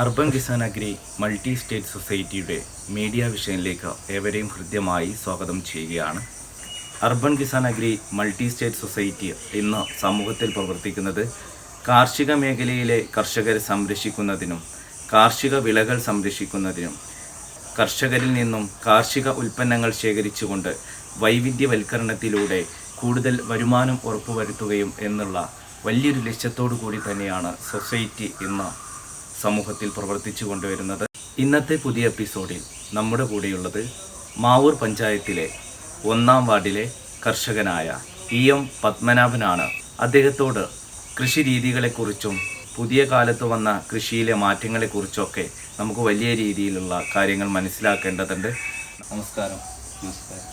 Urban Kisan agri multi state സൊസൈറ്റിയുടെ media വിഷയിലേക്ക് ഏവരെയും ഹൃദ്യമായി സ്വാഗതം ചെയ്യുകയാണ്. Urban Kisan agri multi state society ഇന്ന് സമൂഹത്തിൽ പ്രവർത്തിക്കുന്നത് കാർഷിക മേഖലയിലെ കർഷകരെ സംരക്ഷിക്കുന്നതിനും കാർഷിക വിളകൾ സംരക്ഷിക്കുന്നതിനും കർഷകരിൽ നിന്നും കാർഷിക ഉൽപ്പന്നങ്ങൾ ശേഖരിച്ചുകൊണ്ട് വൈവിധ്യവൽക്കരണത്തിലൂടെ കൂടുതൽ വരുമാനം ഉറപ്പുവരുത്തുകയും എന്നുള്ള വലിയൊരു ലക്ഷ്യത്തോടു കൂടി തന്നെയാണ് സൊസൈറ്റി ഇന്ന് സമൂഹത്തിൽ പ്രവർത്തിച്ചു കൊണ്ടുവരുന്നത്. ഇന്നത്തെ പുതിയ എപ്പിസോഡിൽ നമ്മുടെ കൂടെയുള്ളത് മാവൂർ പഞ്ചായത്തിലെ ഒന്നാം വാർഡിലെ കർഷകനായ ഇ എം പത്മനാഭനാണ്. അദ്ദേഹത്തോട് കൃഷി രീതികളെക്കുറിച്ചും പുതിയ കാലത്ത് വന്ന കൃഷിയിലെ മാറ്റങ്ങളെക്കുറിച്ചൊക്കെ നമുക്ക് വലിയ രീതിയിലുള്ള കാര്യങ്ങൾ മനസ്സിലാക്കേണ്ടതുണ്ട്. നമസ്കാരം. നമസ്കാരം.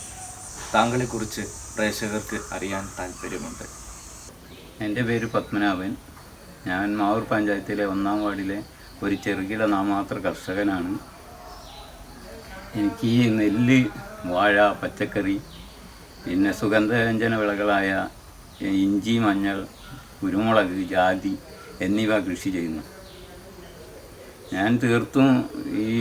താങ്കളെക്കുറിച്ച് പ്രേക്ഷകർക്ക് അറിയാൻ താല്പര്യമുണ്ട് എന്റെ പേര് പത്മനാഭൻ. ഞാൻ മാവൂർ പഞ്ചായത്തിലെ ഒന്നാം വാർഡിലെ ഒരു ചെറുകിട നാമാത്ര കർഷകനാണ്. എനിക്ക് ഈ നെല്ല് വാഴ പച്ചക്കറി പിന്നെ സുഗന്ധവ്യഞ്ജന വിളകളായ ഇഞ്ചി മഞ്ഞൾ കുരുമുളക് ജാതി എന്നിവ കൃഷി ചെയ്യുന്നു. ഞാൻ തീർത്തും ഈ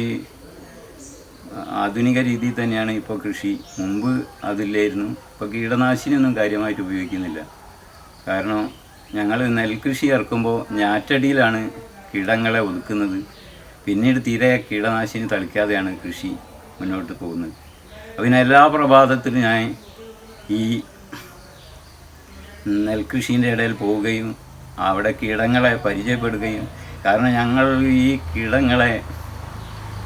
ആധുനിക രീതിയിൽ തന്നെയാണ് ഇപ്പോൾ കൃഷി. മുമ്പ് അതില്ലായിരുന്നു. ഇപ്പോൾ കീടനാശിനിയൊന്നും കാര്യമായിട്ട് ഉപയോഗിക്കുന്നില്ല. കാരണം ഞങ്ങൾ നെൽകൃഷി ഇറക്കുമ്പോൾ ഞാറ്റടിയിലാണ് കീടങ്ങളെ ഒതുക്കുന്നത്. പിന്നീട് തീരെ കീടനാശിനി തളിക്കാതെയാണ് കൃഷി മുന്നോട്ട് പോകുന്നത്. അതിന് എല്ലാ പ്രഭാതത്തിലും ഞാൻ ഈ നെൽകൃഷീന്റെ ഇടയിൽ പോവുകയും അവിടെ കീടങ്ങളെ പരിചയപ്പെടുകയും കാരണം ഞങ്ങൾ ഈ കീടങ്ങളെ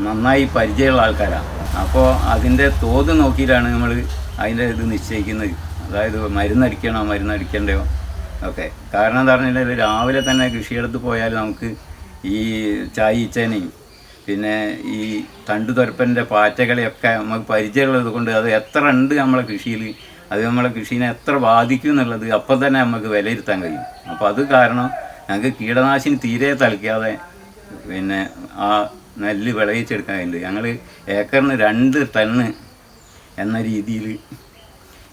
നന്നായി പരിചയമുള്ള ആൾക്കാരാണ് അപ്പോൾ അതിന്റെ തോത് നോക്കിയിട്ടാണ് നമ്മൾ അതിന്റെ ഇത് നിശ്ചയിക്കുന്നത്. അതായത് മരുന്നടിക്കണോ മരുന്നടിക്കണ്ടയോ? ഒക്കെ കാരണം എന്താ പറഞ്ഞാൽ രാവിലെ തന്നെ കൃഷിയിടത്ത് പോയാൽ നമുക്ക് ഈ ചായീച്ചേനയും പിന്നെ ഈ തണ്ടുതുരപ്പന്റെ പാറ്റകളെയൊക്കെ നമുക്ക് പരിചയമുള്ളത് കൊണ്ട് അത് എത്ര ഉണ്ട് നമ്മളെ കൃഷിയിൽ അത് നമ്മളെ കൃഷിനെ എത്ര ബാധിക്കും എന്നുള്ളത് അപ്പം തന്നെ നമുക്ക് വിലയിരുത്താൻ കഴിയും. അപ്പോൾ അത് കാരണം ഞങ്ങൾക്ക് കീടനാശിനി തീരെ തളിക്കാതെ പിന്നെ ആ നെല്ല് വിളയിച്ചെടുക്കാൻ കഴിയുന്നത് ഞങ്ങൾ ഏക്കറിന് രണ്ട് ടണ്ണ് എന്ന രീതിയിൽ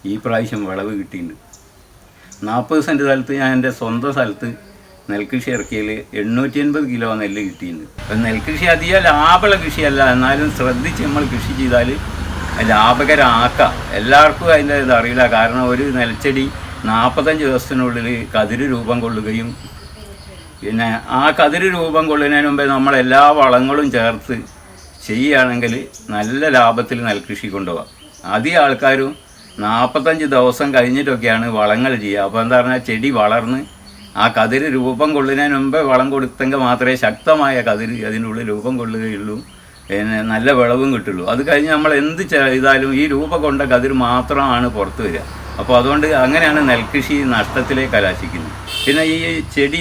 ഈ പ്രാവശ്യം വിളവ് കിട്ടിയിട്ടുണ്ട്. നാൽപ്പത് സെന്റ് സ്ഥലത്ത് ഞാൻ എന്റെ സ്വന്തം സ്ഥലത്ത് നെൽകൃഷി ഇറക്കിയതിൽ എണ്ണൂറ്റി എൺപത് കിലോ നെല്ല് കിട്ടിയിട്ടുണ്ട് അപ്പം നെൽകൃഷി അധികം ലാഭമുള്ള കൃഷിയല്ല. എന്നാലും ശ്രദ്ധിച്ച് നമ്മൾ കൃഷി ചെയ്താൽ ലാഭകരമാക്കാം എല്ലാവർക്കും അതിന്റെ ഇത് അറിയില്ല. കാരണം ഒരു നെൽച്ചെടി നാൽപ്പത്തഞ്ച് ദിവസത്തിനുള്ളിൽ കതിര് രൂപം കൊള്ളുകയും പിന്നെ ആ കതിര് രൂപം കൊള്ളുന്നതിന് മുമ്പേ നമ്മൾ എല്ലാ വളങ്ങളും ചേർത്ത് ചെയ്യുകയാണെങ്കിൽ നല്ല ലാഭത്തിൽ നെൽകൃഷി കൊണ്ടുപോകാം. അധികം ആൾക്കാരും നാൽപ്പത്തഞ്ച് ദിവസം കഴിഞ്ഞിട്ടൊക്കെയാണ് വളങ്ങൾ ചെയ്യുക. അപ്പോൾ എന്താ പറഞ്ഞാൽ ചെടി വളർന്ന് ആ കതിര് രൂപം കൊള്ളുന്നതിന് മുമ്പേ വളം കൊടുത്തെങ്കിൽ മാത്രമേ ശക്തമായ കതിര് ഉള്ളിൽ രൂപം കൊള്ളുകയുള്ളൂ. പിന്നെ നല്ല വിളവും കിട്ടുള്ളൂ. അത് കഴിഞ്ഞ് നമ്മൾ എന്ത് ചെയ്താലും ഈ രൂപം കൊണ്ട കതിര് മാത്രമാണ് പുറത്തു വരിക. അപ്പോൾ അതുകൊണ്ട് അങ്ങനെയാണ് നെൽകൃഷി നഷ്ടത്തിലേക്ക് കലാശിക്കുന്നത്. പിന്നെ ഈ ചെടി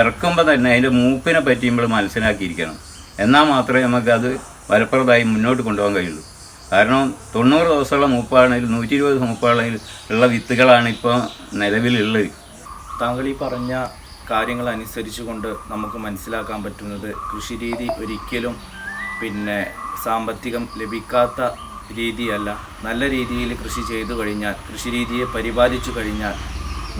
ഇറക്കുമ്പോൾ തന്നെ അതിന്റെ മൂപ്പിനെ പറ്റി നമ്മൾ മനസ്സിലാക്കിയിരിക്കണം. എന്നാൽ മാത്രമേ നമുക്കത് ഫലപ്രദമായി മുന്നോട്ട് കൊണ്ടുപോകാൻ കഴിയുള്ളൂ. കാരണം തൊണ്ണൂറ് ദിവസമുള്ള മൂപ്പാണെങ്കിൽ നൂറ്റി ഇരുപത് മൂപ്പാണെങ്കിൽ ഉള്ള വിത്തുകളാണ് ഇപ്പോൾ നിലവിലുള്ളത്. താങ്കൾ ഈ പറഞ്ഞ കാര്യങ്ങൾ അനുസരിച്ചുകൊണ്ട് നമുക്ക് മനസ്സിലാക്കാൻ പറ്റുന്നത് കൃഷി രീതി ഒരിക്കലും പിന്നെ സാമ്പത്തികം ലഭിക്കാത്ത രീതിയല്ല. നല്ല രീതിയിൽ കൃഷി ചെയ്തു കഴിഞ്ഞാൽ കൃഷി രീതിയെ പരിപാലിച്ചു കഴിഞ്ഞാൽ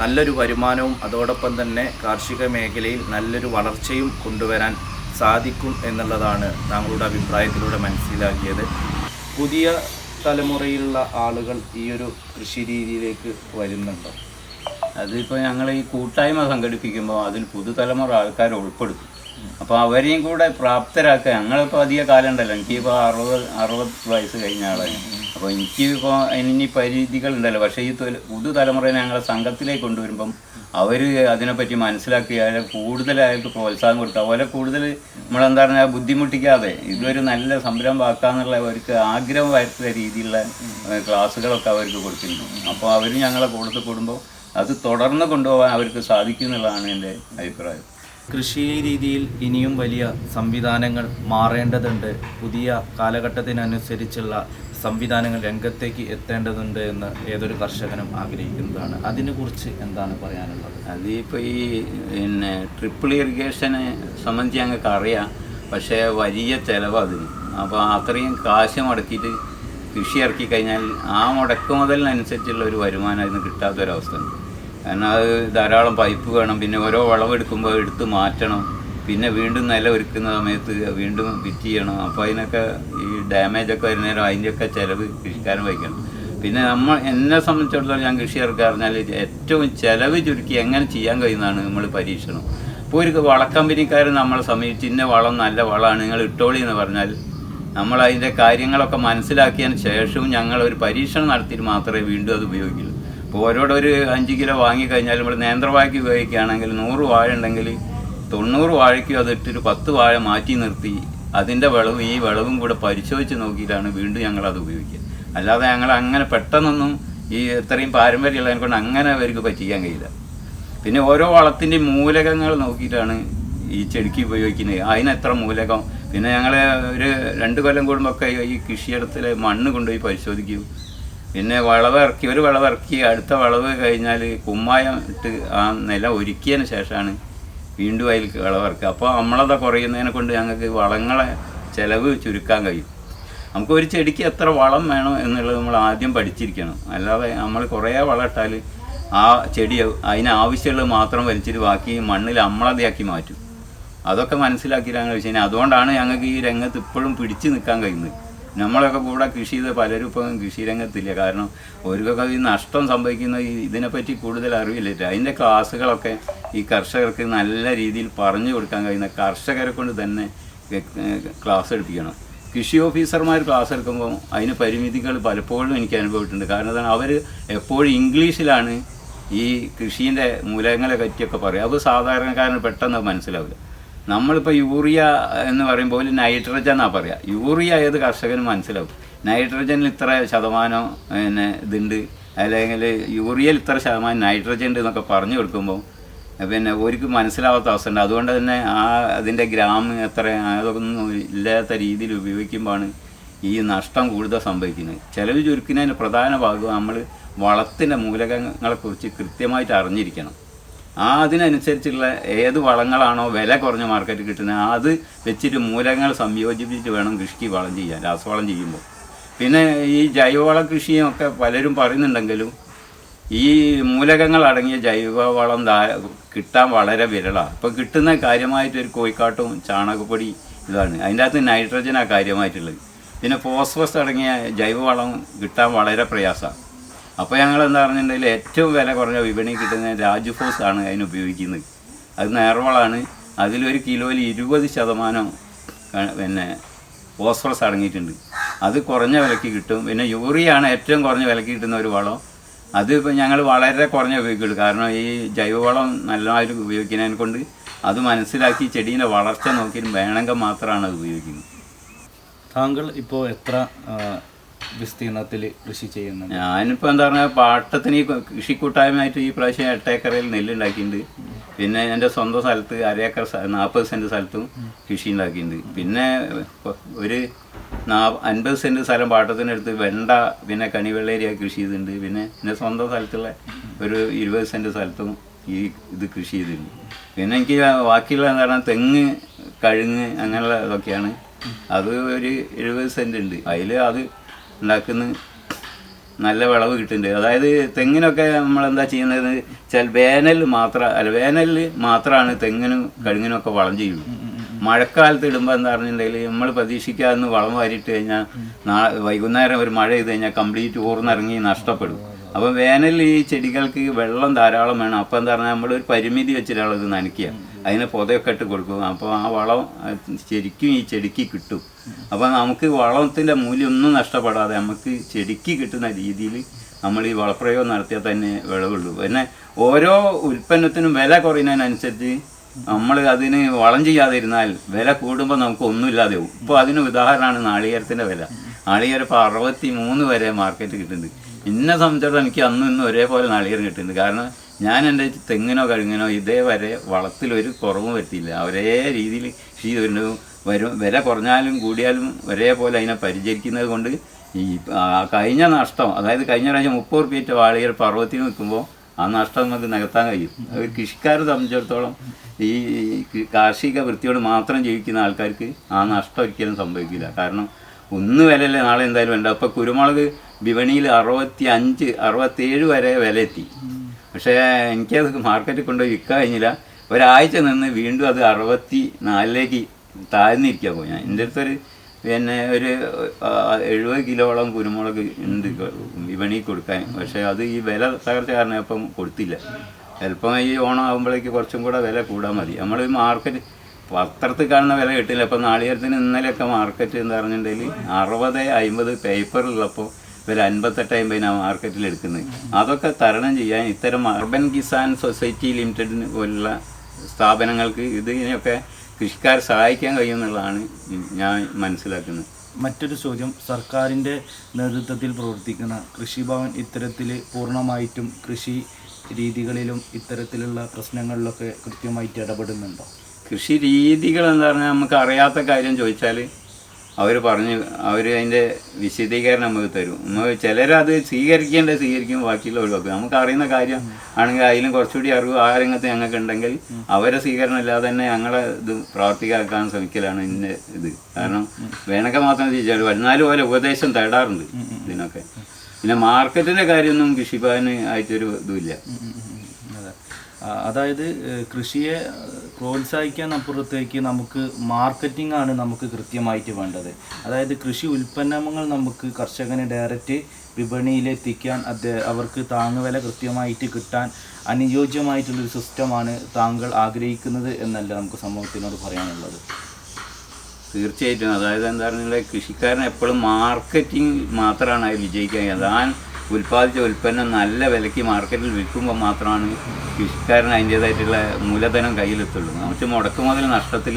നല്ലൊരു വരുമാനവും അതോടൊപ്പം തന്നെ കാർഷിക മേഖലയിൽ നല്ലൊരു വളർച്ചയും കൊണ്ടുവരാൻ സാധിക്കും എന്നുള്ളതാണ് താങ്കളുടെ അഭിപ്രായത്തിലൂടെ മനസ്സിലാക്കിയത്. പുതിയ തലമുറയിലുള്ള ആളുകൾ ഈ ഒരു കൃഷി രീതിയിലേക്ക് വരുന്നുണ്ടോ? അതിപ്പോൾ ഞങ്ങൾ ഈ കൂട്ടായ്മ സംഘടിപ്പിക്കുമ്പോൾ അതിൽ പുതുതലമുറ ആൾക്കാരെ ഉൾപ്പെടുത്തും. അപ്പോൾ അവരെയും കൂടെ പ്രാപ്തരാക്കുക ഞങ്ങളിപ്പോൾ അധിക കാലം ഉണ്ടല്ലോ. എനിക്കിപ്പോൾ അറുപത് അറുപത് വയസ്സ് കഴിഞ്ഞ ആളാണ് അപ്പോൾ എനിക്കിപ്പോൾ ഇനി പരിധികൾ ഉണ്ടല്ലോ. പക്ഷേ ഈ തൊല- പുതുതലമുറയെ ഞങ്ങളെ സംഘത്തിലേക്ക് കൊണ്ടുവരുമ്പം അവർ അതിനെപ്പറ്റി മനസ്സിലാക്കി അവരെ കൂടുതലായിട്ട് പ്രോത്സാഹനം കൊടുക്കുക അവരെ കൂടുതൽ നമ്മളെന്താ പറഞ്ഞാൽ ബുദ്ധിമുട്ടിക്കാതെ ഇതൊരു നല്ല സംരംഭമാക്കാന്നുള്ള അവർക്ക് ആഗ്രഹം വരുത്തുന്ന രീതിയിലുള്ള ക്ലാസ്സുകളൊക്കെ അവർക്ക് കൊടുത്തിട്ടുണ്ട് അപ്പോൾ അവർ ഞങ്ങളെ കൂടുതൽ കൂടുമ്പോൾ അത് തുടർന്ന് കൊണ്ടുപോകാൻ അവർക്ക് സാധിക്കും എന്നുള്ളതാണ് എന്റെ അഭിപ്രായം. കൃഷി രീതിയിൽ ഇനിയും വലിയ സംവിധാനങ്ങൾ മാറേണ്ടതുണ്ട്. പുതിയ കാലഘട്ടത്തിനനുസരിച്ചുള്ള സംവിധാനങ്ങൾ രംഗത്തേക്ക് എത്തേണ്ടതുണ്ട് എന്ന് ഏതൊരു കർഷകനും ആഗ്രഹിക്കുന്നതാണ്. അതിനെക്കുറിച്ച് എന്താണ് പറയാനുള്ളത്? അതിപ്പോൾ ഈ പിന്നെ ട്രിപ്പിൾ ഇറിഗേഷനെ സംബന്ധിച്ച് ഞങ്ങൾക്ക് അറിയാം പക്ഷേ വലിയ ചിലവ് അതിന്. അപ്പോൾ അത്രയും കാശ് മുടക്കിയിട്ട് കൃഷി ഇറക്കി കഴിഞ്ഞാൽ ആ മുടക്കുമുതലിനനുസരിച്ചുള്ള ഒരു വരുമാനം അതിന് കിട്ടാത്തൊരവസ്ഥ ഉണ്ട്. കാരണം അത് ധാരാളം പൈപ്പ് വേണം പിന്നെ ഓരോ വളവെടുക്കുമ്പോൾ എടുത്ത് മാറ്റണം പിന്നെ വീണ്ടും നില ഒരുക്കുന്ന സമയത്ത് വീണ്ടും വിറ്റ് ചെയ്യണം. അപ്പോൾ അതിനൊക്കെ ഈ ഡാമേജ് ഒക്കെ വരുന്നേരം അതിന്റെയൊക്കെ ചിലവ് കൃഷിക്കാരൻ വഹിക്കണം. പിന്നെ നമ്മൾ എന്നെ സംബന്ധിച്ചിടത്തോളം ഞാൻ കൃഷി ഇറക്കുക പറഞ്ഞാൽ ഏറ്റവും ചിലവ് ചുരുക്കി എങ്ങനെ ചെയ്യാൻ കഴിയുന്നതാണ് നമ്മൾ പരീക്ഷണം. ഇപ്പോൾ ഒരു വളക്കമ്പനിക്കാരൻ നമ്മളെ സമീപിച്ച് ഇന്ന വളം നല്ല വളമാണ് നിങ്ങൾ ഇട്ടോളി എന്ന് പറഞ്ഞാൽ നമ്മൾ അതിന്റെ കാര്യങ്ങളൊക്കെ മനസ്സിലാക്കിയതിന് ശേഷവും ഞങ്ങൾ ഒരു പരീക്ഷണം നടത്തിയിട്ട് മാത്രമേ വീണ്ടും അത് ഉപയോഗിക്കുള്ളൂ. ഇപ്പോൾ ഓരോടെ ഒരു അഞ്ച് കിലോ വാങ്ങിക്കഴിഞ്ഞാൽ നമ്മൾ നേന്ത്രവാഴയ്ക്ക് ഉപയോഗിക്കുകയാണെങ്കിൽ നൂറ് വാഴ ഉണ്ടെങ്കിൽ തൊണ്ണൂറ് വാഴയ്ക്കും അത് ഇട്ടൊരു പത്ത് വാഴ മാറ്റി നിർത്തി അതിന്റെ വിളവും ഈ വിളവും കൂടെ പരിശോധിച്ച് നോക്കിയിട്ടാണ് വീണ്ടും ഞങ്ങൾ അത് ഉപയോഗിക്കുക. അല്ലാതെ ഞങ്ങൾ അങ്ങനെ പെട്ടെന്നൊന്നും ഈ ഇത്രയും പാരമ്പര്യമുള്ളതിനെ കൊണ്ട് അങ്ങനെ അവർക്ക് പറ്റിക്കാൻ കഴിയില്ല. പിന്നെ ഓരോ വളത്തിന്റെയും മൂലകങ്ങൾ നോക്കിയിട്ടാണ് ഈ ചെടിക്ക് ഉപയോഗിക്കുന്നത്. അതിനെത്ര മൂലകം പിന്നെ ഞങ്ങൾ ഒരു രണ്ട് കൊല്ലം കൂടുമ്പോഴൊക്കെ ഈ കൃഷിയിടത്തിൽ മണ്ണ് കൊണ്ടുപോയി പരിശോധിക്കും. പിന്നെ വിളവ് ഇറക്കി ഒരു വിളവ് ഇറക്കി അടുത്ത വളവ് കഴിഞ്ഞാൽ കുമ്മായം ഇട്ട് ആ നില ഒരുക്കിയതിന് ശേഷമാണ് വീണ്ടും അതിൽ വിളവ് ഇറക്കുക അപ്പോൾ നമ്മളത് കുറയുന്നതിനെ കൊണ്ട് ഞങ്ങൾക്ക് വളങ്ങളെ ചിലവ് ചുരുക്കാൻ കഴിയും. നമുക്ക് ഒരു ചെടിക്ക് എത്ര വളം വേണം എന്നുള്ളത് നമ്മൾ ആദ്യം പഠിച്ചിരിക്കണം. അല്ലാതെ നമ്മൾ കുറേ വളം ഇട്ടാൽ ആ ചെടി അതിനാവശ്യമുള്ളത് മാത്രം വലിച്ചിട്ട് ബാക്കി മണ്ണിൽ അമ്ലതയാക്കി മാറ്റും. അതൊക്കെ മനസ്സിലാക്കിയിട്ടാണ് വെച്ച് കഴിഞ്ഞാൽ അതുകൊണ്ടാണ് ഞങ്ങൾക്ക് ഈ രംഗത്ത് ഇപ്പോഴും പിടിച്ചു നിൽക്കാൻ കഴിയുന്നത്. നമ്മളൊക്കെ കൂടെ കൃഷി ചെയ്ത് പലരും ഇപ്പം കൃഷി രംഗത്തില്ല. കാരണം അവർക്കൊക്കെ ഈ നഷ്ടം സംഭവിക്കുന്ന ഇതിനെപ്പറ്റി കൂടുതൽ അറിവില്ല അതിന്റെ ക്ലാസ്സുകളൊക്കെ ഈ കർഷകർക്ക് നല്ല രീതിയിൽ പറഞ്ഞു കൊടുക്കാൻ കഴിയുന്ന കർഷകരെ കൊണ്ട് തന്നെ ക്ലാസ് എടുപ്പിക്കണം. കൃഷി ഓഫീസർമാർ ക്ലാസ് എടുക്കുമ്പോൾ അതിന് പരിമിതികൾ പലപ്പോഴും എനിക്ക് അനുഭവപ്പെട്ടിട്ടുണ്ട്. കാരണം എന്താണ്? അവർ എപ്പോഴും ഇംഗ്ലീഷിലാണ് ഈ കൃഷീന്റെ മൂലങ്ങളെ പറ്റിയൊക്കെ പറയും അത് സാധാരണക്കാരന് പെട്ടെന്ന് മനസ്സിലാവില്ല. നമ്മളിപ്പോൾ യൂറിയ എന്ന് പറയുമ്പോൾ നൈട്രജൻ എന്നാണ് പറയുക യൂറിയ ഏത് കർഷകനും മനസ്സിലാവും. നൈട്രജനിൽ ഇത്ര ശതമാനം പിന്നെ ഇതുണ്ട്. അല്ലെങ്കിൽ യൂറിയയിൽ ഇത്ര ശതമാനം നൈട്രജൻ ഉണ്ട് എന്നൊക്കെ പറഞ്ഞു കൊടുക്കുമ്പോൾ പിന്നെ ഒരിക്കും മനസ്സിലാവാത്ത അവസ്ഥ ഉണ്ട്. അതുകൊണ്ട് തന്നെ ആ അതിന്റെ ഗ്രാം എത്ര അതൊന്നും ഇല്ലാത്ത രീതിയിൽ ഉപയോഗിക്കുമ്പോഴാണ് ഈ നഷ്ടം കൂടുതൽ സംഭവിക്കുന്നത്. ചിലവ് ചുരുക്കുന്നതിന് പ്രധാന ഭാഗം നമ്മൾ വളത്തിന്റെ മൂലകങ്ങളെക്കുറിച്ച് കൃത്യമായിട്ട് അറിഞ്ഞിരിക്കണം. ആ അതിനനുസരിച്ചുള്ള ഏത് വളങ്ങളാണോ വില കുറഞ്ഞ മാർക്കറ്റിൽ കിട്ടുന്നത് അത് വെച്ചിട്ട് മൂലങ്ങൾ സംയോജിപ്പിച്ചിട്ട് വേണം കൃഷിക്ക് വളം ചെയ്യാൻ രാസവളം ചെയ്യുമ്പോൾ. പിന്നെ ഈ ജൈവവള കൃഷിയൊക്കെ പലരും പറയുന്നുണ്ടെങ്കിലും ഈ മൂലകങ്ങൾ അടങ്ങിയ ജൈവവളം കിട്ടാൻ വളരെ വിരളാണ് അപ്പോൾ കിട്ടുന്ന കാര്യമായിട്ട് ഒരു കോഴിക്കാട്ടും ചാണകപ്പൊടി ഇതാണ്. അതിന്റെ അകത്ത് നൈട്രജനാണ് കാര്യമായിട്ടുള്ളത്. പിന്നെ ഫോസ്ഫറസ് അടങ്ങിയ ജൈവവളം കിട്ടാൻ വളരെ പ്രയാസമാണ്. അപ്പോൾ ഞങ്ങൾ എന്താ പറഞ്ഞിട്ടുണ്ടെങ്കിൽ ഏറ്റവും വില കുറഞ്ഞ വിപണി കിട്ടുന്ന രാജുഫോസ് ആണ് അതിന് ഉപയോഗിക്കുന്നത്. അത് നേർവളാണ് അതിലൊരു കിലോയിൽ ഇരുപത് ശതമാനം പിന്നെ ഫോസ്ഫറസ് അടങ്ങിയിട്ടുണ്ട്. അത് കുറഞ്ഞ വിലയ്ക്ക് കിട്ടും. പിന്നെ യൂറിയാണ് ഏറ്റവും കുറഞ്ഞ വിലയ്ക്ക് കിട്ടുന്ന ഒരു വളം. അത് ഇപ്പോൾ ഞങ്ങൾ വളരെ കുറഞ്ഞ ഉപയോഗിക്കുള്ളൂ. കാരണം ഈ ജൈവവളം നല്ലതായിട്ട് ഉപയോഗിക്കുന്നതിനെ കൊണ്ട് അത് മനസ്സിലാക്കി ചെടീന്റെ വളർച്ച നോക്കിയിട്ട് വേണമെങ്കിൽ മാത്രമാണ് അത് ഉപയോഗിക്കുന്നത്. താങ്കൾ ഇപ്പോൾ എത്ര വിസ്തീർണത്തിൽ കൃഷി ചെയ്യുന്നുണ്ട്. ഞാനിപ്പോൾ എന്താ പറഞ്ഞാൽ പാട്ടത്തിന് ഈ കൃഷിക്കൂട്ടായ്മയായിട്ട് ഈ പ്രാവശ്യം എട്ടേക്കറയിൽ നെല്ലുണ്ടാക്കിയിട്ടുണ്ട്. പിന്നെ എന്റെ സ്വന്തം സ്ഥലത്ത് അരേക്കർ നാൽപ്പത് സെന്റ് സ്ഥലത്തും കൃഷി ഉണ്ടാക്കിയിട്ടുണ്ട് പിന്നെ ഒരു നാ അൻപത് സെന്റ് സ്ഥലം പാട്ടത്തിനടുത്ത് വെണ്ട പിന്നെ കണിവെള്ളേരിയ കൃഷി ചെയ്തിട്ടുണ്ട്. പിന്നെ എന്റെ സ്വന്തം സ്ഥലത്തുള്ള ഒരു ഇരുപത് സെന്റ് സ്ഥലത്തും ഈ ഇത് കൃഷി ചെയ്തിട്ടുണ്ട്. പിന്നെ എനിക്ക് ബാക്കിയുള്ള എന്താണ് തെങ്ങ് കഴുങ്ങ് അങ്ങനെയുള്ള ഇതൊക്കെയാണ്. അത് ഒരു എഴുപത് സെന്റ് ഉണ്ട്. അതിൽ അത് ഉണ്ടാക്കുന്ന നല്ല വിളവ് കിട്ടുന്നുണ്ട്. അതായത് തെങ്ങിനൊക്കെ നമ്മൾ എന്താ ചെയ്യുന്നത്? ചില വേനലിൽ മാത്രം അല്ല വേനലിൽ മാത്രമാണ് തെങ്ങിനും കഴുങ്ങിനും ഒക്കെ വളം ചെയ്യുന്നത് മഴക്കാലത്ത് ഇടുമ്പോൾ എന്താ പറഞ്ഞിട്ടുണ്ടെങ്കിൽ നമ്മൾ പ്രതീക്ഷിക്കാതെ വളം വാരിയിട്ട് കഴിഞ്ഞാൽ നാ വൈകുന്നേരം ഒരു മഴ ചെയ്ത് കഴിഞ്ഞാൽ കംപ്ലീറ്റ് ഊർന്നിറങ്ങി നഷ്ടപ്പെടും. അപ്പോൾ വേനലിൽ ഈ ചെടികൾക്ക് വെള്ളം ധാരാളം വേണം. അപ്പോൾ എന്താ പറഞ്ഞാൽ നമ്മളൊരു പരിമിതി വെച്ചിട്ടാണ് ഇത് നനയ്ക്കുക. അതിന് പൊതയൊക്കെ ഇട്ട് കൊടുക്കും. അപ്പോൾ ആ വളം ശരിക്കും ഈ ചെടിക്ക് കിട്ടും. അപ്പോൾ നമുക്ക് വളത്തിന്റെ മൂല്യം ഒന്നും നഷ്ടപ്പെടാതെ നമുക്ക് ചെടിക്ക് കിട്ടുന്ന രീതിയിൽ നമ്മൾ ഈ വളപ്രയോഗം നടത്തിയാൽ തന്നെ വിളവുള്ളൂ. പിന്നെ ഓരോ ഉൽപ്പന്നത്തിനും വില കുറയുന്നതിനനുസരിച്ച് നമ്മൾ അതിന് വളം ചെയ്യാതിരുന്നാൽ വില കൂടുമ്പോൾ നമുക്ക് ഒന്നുമില്ലാതെ പോകും. ഇപ്പോൾ അതിന് ഉദാഹരണമാണ് നാളികേരത്തിന്റെ വില. നാളികേരം ഇപ്പോൾ അറുപത്തി മൂന്ന് വരെ മാർക്കറ്റ് കിട്ടുന്നുണ്ട്. എന്നെ സംബന്ധിച്ചിടത്തോളം എനിക്ക് അന്നും ഇന്നും ഒരേപോലെ നാളികേരം കിട്ടുന്നുണ്ട്. കാരണം ഞാൻ എന്റെ തെങ്ങിനോ കഴുങ്ങിനോ ഇതേവരെ വളത്തിലൊരു കുറവും വരുത്തിയില്ല. ഒരേ രീതിയിൽ കൃഷി വരുന്നു വരും വില കുറഞ്ഞാലും കൂടിയാലും ഒരേപോലെ അതിനെ പരിചരിക്കുന്നത് കൊണ്ട് ഈ കഴിഞ്ഞ നഷ്ടം അതായത് കഴിഞ്ഞ പ്രാവശ്യം മുപ്പത് റുപ്യേറ്റ് വാളിയർ പർവത്തിന് നിൽക്കുമ്പോൾ ആ നഷ്ടം നമുക്ക് നികത്താൻ കഴിയും. ഒരു കൃഷിക്കാരെ സംബന്ധിച്ചിടത്തോളം ഈ കാർഷിക വൃത്തിയോട് മാത്രം ജീവിക്കുന്ന ആൾക്കാർക്ക് ആ നഷ്ടം ഒരിക്കലും സംഭവിക്കില്ല. കാരണം ഒന്ന് വിലയല്ലേ നാളെ എന്തായാലും വേണ്ട? അപ്പോൾ കുരുമുളക് വിപണിയിൽ അറുപത്തി അഞ്ച് അറുപത്തേഴ് വരെ വില എത്തി പക്ഷേ എനിക്കത് മാർക്കറ്റിൽ കൊണ്ടുപോയി വിൽക്കാൻ കഴിഞ്ഞില്ല. ഒരാഴ്ച നിന്ന് വീണ്ടും അത് അറുപത്തി നാലിലേക്ക് താഴ്ന്നിരിക്കുക പോയി ഞാൻ. എന്റെ അടുത്തൊരു പിന്നെ ഒരു എഴുപത് കിലോളം കുരുമുളക് ഉണ്ട് വിപണി കൊടുക്കാൻ. പക്ഷേ അത് ഈ വില തകർച്ച കാരണം ഇപ്പം കൊടുത്തില്ല. ചിലപ്പം ഈ ഓണം ആകുമ്പോഴേക്ക് കുറച്ചും കൂടെ വില കൂടാൻ മതി. നമ്മൾ മാർക്കറ്റ് പത്രത്തിൽ കാണുന്ന വില കിട്ടില്ല. ഇപ്പം നാളികേരത്തിന് ഇന്നലെയൊക്കെ മാർക്കറ്റ് എന്ന് പറഞ്ഞിട്ടുണ്ടെങ്കിൽ അറുപത് അമ്പത് പേപ്പറുള്ളപ്പോൾ ഇവർ അൻപത്തെട്ട് അമ്പതിനാണ് മാർക്കറ്റിൽ എടുക്കുന്നത് അതൊക്കെ തരണം ചെയ്യാൻ ഇത്തരം അർബൻ കിസാൻ സൊസൈറ്റി ലിമിറ്റഡിന് പോലുള്ള സ്ഥാപനങ്ങൾക്ക് ഇതിനെയൊക്കെ കൃഷിക്കാരെ സഹായിക്കാൻ കഴിയുമെന്നുള്ളതാണ് ഞാൻ മനസ്സിലാക്കുന്നത്. മറ്റൊരു ചോദ്യം സർക്കാരിന്റെ നേതൃത്വത്തിൽ പ്രവർത്തിക്കുന്ന കൃഷിഭവൻ ഇത്തരത്തിൽ പൂർണമായിട്ടും കൃഷി രീതികളിലും ഇത്തരത്തിലുള്ള പ്രശ്നങ്ങളിലൊക്കെ കൃത്യമായിട്ട് ഇടപെടുന്നുണ്ടോ? കൃഷി രീതികൾ എന്താ പറഞ്ഞാൽ നമുക്ക് അറിയാത്ത കാര്യം ചോദിച്ചാൽ അവർ പറഞ്ഞു അവർ അതിന്റെ വിശദീകരണം നമുക്ക് തരും. നമ്മൾ ചിലരത് സ്വീകരിക്കേണ്ടത് സ്വീകരിക്കും ബാക്കിയുള്ള ഒഴിവാക്കും. നമുക്ക് അറിയുന്ന കാര്യം ആണെങ്കിൽ അതിലും കുറച്ചുകൂടി അറിവ് ആ രംഗത്ത് ഞങ്ങൾക്ക് ഉണ്ടെങ്കിൽ അവരെ സ്വീകരണം ഇല്ലാതെ തന്നെ ഞങ്ങളെ ഇത് പ്രാവർത്തികമാക്കാൻ ശ്രമിക്കലാണ് ഇതിന്റെ ഇത്. കാരണം വേണൊക്കെ മാത്രം ചോദിച്ചാൽ വരുന്നാലും പോലെ ഉപദേശം തേടാറുണ്ട് ഇതിനൊക്കെ. പിന്നെ മാർക്കറ്റിന്റെ കാര്യമൊന്നും കൃഷിഭവന് ആയിട്ടൊരു ഇതുമില്ല. അതെ. അതായത് കൃഷിയെ പ്രോത്സാഹിക്കാൻ അപ്പുറത്തേക്ക് നമുക്ക് മാർക്കറ്റിംഗ് ആണ് നമുക്ക് കൃത്യമായിട്ട് വേണ്ടത്. അതായത് കൃഷി ഉൽപ്പന്നങ്ങൾ നമുക്ക് കർഷകന് ഡയറക്റ്റ് വിപണിയിലെത്തിക്കാൻ അദ്ദേഹം അവർക്ക് താങ്ങുവില കൃത്യമായിട്ട് കിട്ടാൻ അനുയോജ്യമായിട്ടുള്ളൊരു സിസ്റ്റമാണ് താങ്കൾ ആഗ്രഹിക്കുന്നത് എന്നല്ല നമുക്ക് സമൂഹത്തിനോട് പറയാനുള്ളത്. തീർച്ചയായിട്ടും. അതായത് എന്താ പറഞ്ഞാൽ കൃഷിക്കാരൻ എപ്പോഴും മാർക്കറ്റിംഗ് മാത്രമാണ് വിജയിക്കുക താൻ ഉൽപ്പാദിച്ച ഉൽപ്പന്നം നല്ല വിലയ്ക്ക് മാർക്കറ്റിൽ വിൽക്കുമ്പോൾ മാത്രമാണ് കൃഷിക്കാരൻ അതിന്റേതായിട്ടുള്ള മൂലധനം കയ്യിലെത്തുള്ളൂ. നമുക്ക് മുടക്ക് മുതൽ നഷ്ടത്തിൽ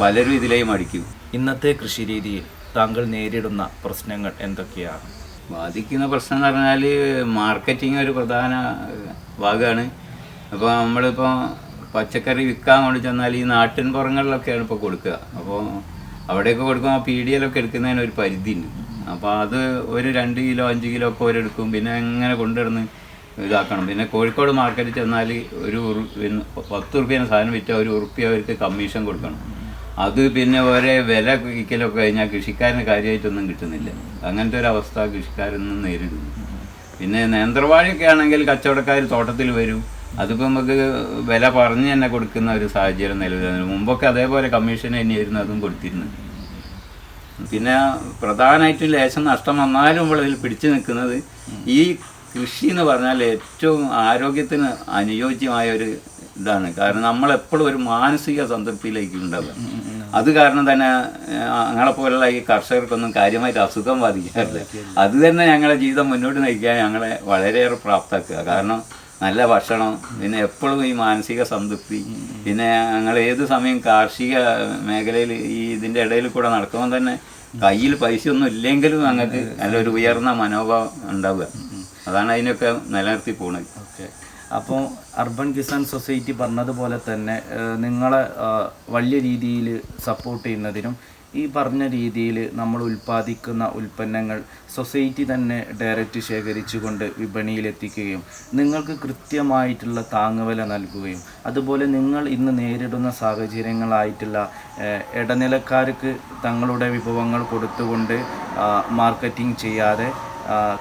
പലരും ഇതിലേയും അടിക്കും. ഇന്നത്തെ കൃഷി രീതിയിൽ താങ്കൾ നേരിടുന്ന പ്രശ്നങ്ങൾ എന്തൊക്കെയാണ്? ബാധിക്കുന്ന പ്രശ്നം എന്ന് പറഞ്ഞാൽ മാർക്കറ്റിംഗ് ഒരു പ്രധാന ഭാഗമാണ്. അപ്പോൾ നമ്മളിപ്പോൾ പച്ചക്കറി വിൽക്കാൻ കൊണ്ട് ചെന്നാൽ ഈ നാട്ടിൻ പുറങ്ങളിലൊക്കെയാണ് ഇപ്പോൾ കൊടുക്കുക. അപ്പോൾ അവിടെയൊക്കെ കൊടുക്കുമ്പോൾ പി ഡി പീഡിയയിലൊക്കെ എടുക്കുന്നതിന് ഒരു പരിധിയുണ്ട്. അപ്പോൾ അത് ഒരു രണ്ട് കിലോ അഞ്ച് കിലോ ഒക്കെ ഒരെടുക്കും പിന്നെ എങ്ങനെ കൊണ്ടുവരുന്ന് ഇതാക്കണം. പിന്നെ കോഴിക്കോട് മാർക്കറ്റിൽ ചെന്നാൽ ഒരു പത്ത് റുപ്യ സാധനം വിറ്റാൽ ഒരു ഉറുപ്പ്യ അവർക്ക് കമ്മീഷൻ കൊടുക്കണം. അത് പിന്നെ ഒരേ വില ഇക്കലൊക്കെ കഴിഞ്ഞാൽ കൃഷിക്കാരന് കാര്യമായിട്ടൊന്നും കിട്ടുന്നില്ല. അങ്ങനത്തെ ഒരു അവസ്ഥ കൃഷിക്കാരൊന്നും നേരിടുന്നു. പിന്നെ നേന്ത്രവാഴയൊക്കെ ആണെങ്കിൽ കച്ചവടക്കാർ തോട്ടത്തിൽ വരും. അതിപ്പോൾ നമുക്ക് വില പറഞ്ഞ് തന്നെ കൊടുക്കുന്ന ഒരു സാഹചര്യം നിലവിലാണ് മുമ്പൊക്കെ അതേപോലെ കമ്മീഷൻ തന്നെയായിരുന്നു അതും കൊടുത്തിരുന്നത്. പിന്നെ പ്രധാനമായിട്ടും ലേശം നഷ്ടം വന്നാലും നമ്മളതിൽ പിടിച്ചു നിൽക്കുന്നത് ഈ കൃഷി എന്ന് പറഞ്ഞാൽ ഏറ്റവും ആരോഗ്യത്തിന് അനുയോജ്യമായ ഒരു ഇതാണ്. കാരണം നമ്മളെപ്പോഴും ഒരു മാനസിക സംതൃപ്തിയിലേക്ക് ഉണ്ടാവുക അത് കാരണം തന്നെ ഞങ്ങളെ പോലുള്ള ഈ കർഷകർക്കൊന്നും കാര്യമായിട്ട് അസുഖം ബാധിക്കാറില്ല. അത് തന്നെ ഞങ്ങളെ ജീവിതം മുന്നോട്ട് നയിക്കാൻ ഞങ്ങളെ വളരെയേറെ പ്രാപ്തമാക്കുക. കാരണം നല്ല ഭക്ഷണം പിന്നെ എപ്പോഴും ഈ മാനസിക സംതൃപ്തി. പിന്നെ ഞങ്ങൾ ഏത് സമയം കാർഷിക മേഖലയിൽ ഈ ഇതിന്റെ ഇടയിൽ കൂടെ നടക്കുമ്പോൾ തന്നെ കയ്യിൽ പൈസ ഒന്നും ഇല്ലെങ്കിലും ഞങ്ങൾക്ക് നല്ലൊരു ഉയർന്ന മനോഭാവം ഉണ്ടാവുക. അതാണ് അതിനൊക്കെ നിലനിർത്തി പോണത്. ഓക്കെ. അപ്പോൾ അർബൻ കിസാൻ സൊസൈറ്റി പറഞ്ഞതുപോലെ തന്നെ നിങ്ങളെ വലിയ രീതിയിൽ സപ്പോർട്ട് ചെയ്യുന്നതിനും ഈ പറഞ്ഞ രീതിയിൽ നമ്മൾ ഉൽപ്പാദിക്കുന്ന ഉൽപ്പന്നങ്ങൾ സൊസൈറ്റി തന്നെ ഡയറക്റ്റ് ശേഖരിച്ചുകൊണ്ട് വിപണിയിലെത്തിക്കുകയും നിങ്ങൾക്ക് കൃത്യമായിട്ടുള്ള താങ്ങുവില നൽകുകയും അതുപോലെ നിങ്ങൾ ഇന്ന് നേരിടുന്ന സാഹചര്യങ്ങളായിട്ടുള്ള ഇടനിലക്കാർക്ക് തങ്ങളുടെ വിഭവങ്ങൾ കൊടുത്തുകൊണ്ട് മാർക്കറ്റിംഗ് ചെയ്യാതെ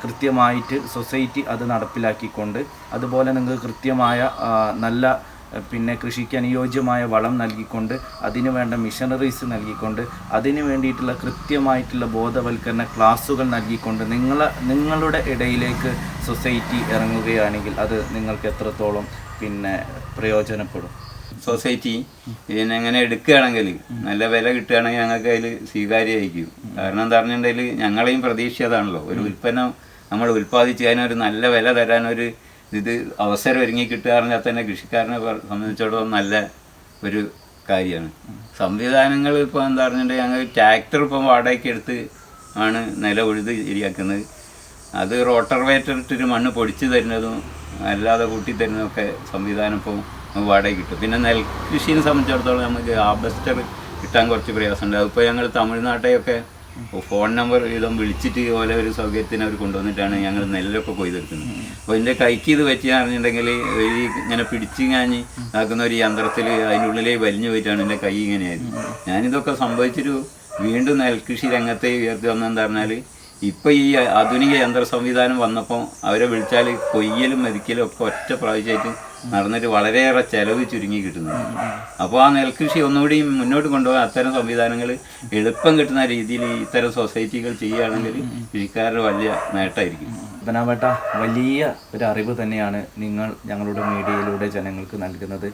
കൃത്യമായിട്ട് സൊസൈറ്റി അത് നടപ്പിലാക്കിക്കൊണ്ട് അതുപോലെ നിങ്ങൾക്ക് കൃത്യമായ നല്ല പിന്നെ കൃഷിക്ക് അനുയോജ്യമായ വളം നൽകിക്കൊണ്ട് അതിനു വേണ്ട മിഷനറീസ് നൽകിക്കൊണ്ട് അതിനു വേണ്ടിയിട്ടുള്ള കൃത്യമായിട്ടുള്ള ബോധവൽക്കരണ ക്ലാസ്സുകൾ നൽകിക്കൊണ്ട് നിങ്ങൾ നിങ്ങളുടെ ഇടയിലേക്ക് സൊസൈറ്റി ഇറങ്ങുകയാണെങ്കിൽ അത് നിങ്ങൾക്ക് എത്രത്തോളം പിന്നെ പ്രയോജനപ്പെടും? സൊസൈറ്റി ഇതിനെങ്ങനെ എടുക്കുകയാണെങ്കിൽ നല്ല വില കിട്ടുകയാണെങ്കിൽ ഞങ്ങൾക്ക് അതിൽ സ്വീകാര്യമായിരിക്കും. കാരണം എന്താ പറഞ്ഞിട്ടുണ്ടെങ്കിൽ ഞങ്ങളെയും പ്രതീക്ഷ അതാണല്ലോ ഒരു ഉൽപ്പന്നം നമ്മൾ ഉൽപ്പാദിച്ച് അതിനൊരു നല്ല വില തരാനൊരു ഇത് അവസരം ഒരുങ്ങി കിട്ടുകയാണെങ്കിൽ തന്നെ കൃഷിക്കാരനെ സംബന്ധിച്ചിടത്തോളം നല്ല ഒരു കാര്യമാണ്. സംവിധാനങ്ങൾ ഇപ്പോൾ എന്താ പറഞ്ഞിട്ടുണ്ടെങ്കിൽ ഞങ്ങൾ ട്രാക്ടർ ഇപ്പം വാടകയ്ക്ക് എടുത്ത് ആണ് നില ഉഴുത് ശരിയാക്കുന്നത്. അത് റോട്ടർ വേറ്റർ ഇട്ടിട്ട് മണ്ണ് പൊടിച്ച് തരുന്നതും അല്ലാതെ കൂട്ടി തരുന്നതൊക്കെ സംവിധാനം ഇപ്പോൾ നമുക്ക് വാടക കിട്ടും. പിന്നെ നെൽകൃഷിയെ സംബന്ധിച്ചിടത്തോളം നമുക്ക് ആബസ്റ്റർ കിട്ടാൻ കുറച്ച് പ്രയാസമുണ്ട്. അതിപ്പോൾ ഞങ്ങൾ തമിഴ്നാട്ടെയൊക്കെ ഫോൺ നമ്പർ വീതം വിളിച്ചിട്ട് പോലെ ഒരു സൗകര്യത്തിന് അവർ കൊണ്ടുവന്നിട്ടാണ് ഞങ്ങൾ നെല്ലൊക്കെ കൊയ്തെടുക്കുന്നത്. അപ്പോൾ എന്റെ കൈക്ക് ഇത് പറ്റിയെന്ന് പറഞ്ഞിട്ടുണ്ടെങ്കിൽ ഈ ഇങ്ങനെ പിടിച്ച് ഞാഞ്ഞ് ആക്കുന്ന ഒരു യന്ത്രത്തിൽ അതിന്റെ ഉള്ളിലേ വലിഞ്ഞു പോയിട്ടാണ് എന്റെ കൈ ഇങ്ങനെയായിരുന്നു ഞാനിതൊക്കെ സംഭവിച്ചൊരു വീണ്ടും നെൽകൃഷി രംഗത്തെ ഉയർത്തി വന്നതെന്ന് പറഞ്ഞാൽ ഇപ്പം ഈ ആധുനിക യന്ത്ര സംവിധാനം വന്നപ്പോൾ അവരെ വിളിച്ചാൽ കൊയ്യലും മെതിക്കലും ഒക്കെ ഒറ്റ പ്രാവശ്യമായിട്ട് നടന്നിട്ട് വളരെയേറെ ചെലവ് ചുരുങ്ങി കിട്ടുന്നത്. അപ്പോൾ ആ നെൽകൃഷി ഒന്നുകൂടി മുന്നോട്ട് കൊണ്ടുപോകാൻ അത്തരം സംവിധാനങ്ങൾ എളുപ്പം കിട്ടുന്ന രീതിയിൽ ഇത്തരം സൊസൈറ്റികൾ ചെയ്യുകയാണെങ്കിൽ കൃഷിക്കാരുടെ വലിയ നേട്ടമായിരിക്കും. പത്തനാപേട്ട വലിയ ഒരു അറിവ് തന്നെയാണ് നിങ്ങൾ ഞങ്ങളുടെ മീഡിയയിലൂടെ ജനങ്ങൾക്ക് നൽകുന്നത്.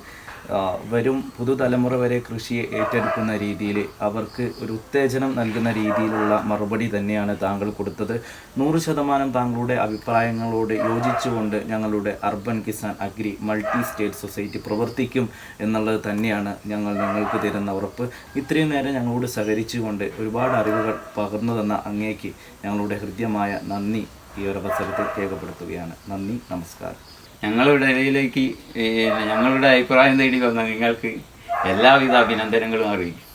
വരും പുതുതലമുറ വരെ കൃഷിയെ ഏറ്റെടുക്കുന്ന രീതിയിൽ അവർക്ക് ഒരു ഉത്തേജനം നൽകുന്ന രീതിയിലുള്ള മറുപടി തന്നെയാണ് താങ്കൾ കൊടുത്തത്. നൂറ് ശതമാനം താങ്കളുടെ അഭിപ്രായങ്ങളോട് യോജിച്ചുകൊണ്ട് ഞങ്ങളുടെ urban Kisan agri multi state society പ്രവർത്തിക്കും എന്നുള്ളത് തന്നെയാണ് ഞങ്ങൾ നിങ്ങൾക്ക് തരുന്ന ഉറപ്പ്. ഇത്രയും നേരം ഞങ്ങളോട് സഹകരിച്ചുകൊണ്ട് ഒരുപാട് അറിവുകൾ പകർന്നു തന്ന അങ്ങേക്ക് ഞങ്ങളുടെ ഹൃദ്യമായ നന്ദി ഈ ഒരു അവസരത്തിൽ രേഖപ്പെടുത്തുകയാണ്. നന്ദി നമസ്കാരം. ഞങ്ങളുടെ ഇടയിലേക്ക് ഞങ്ങളുടെ അഭിപ്രായം തേടി വന്ന നിങ്ങൾക്ക് എല്ലാവിധ അഭിനന്ദനങ്ങളും അറിയിക്കും.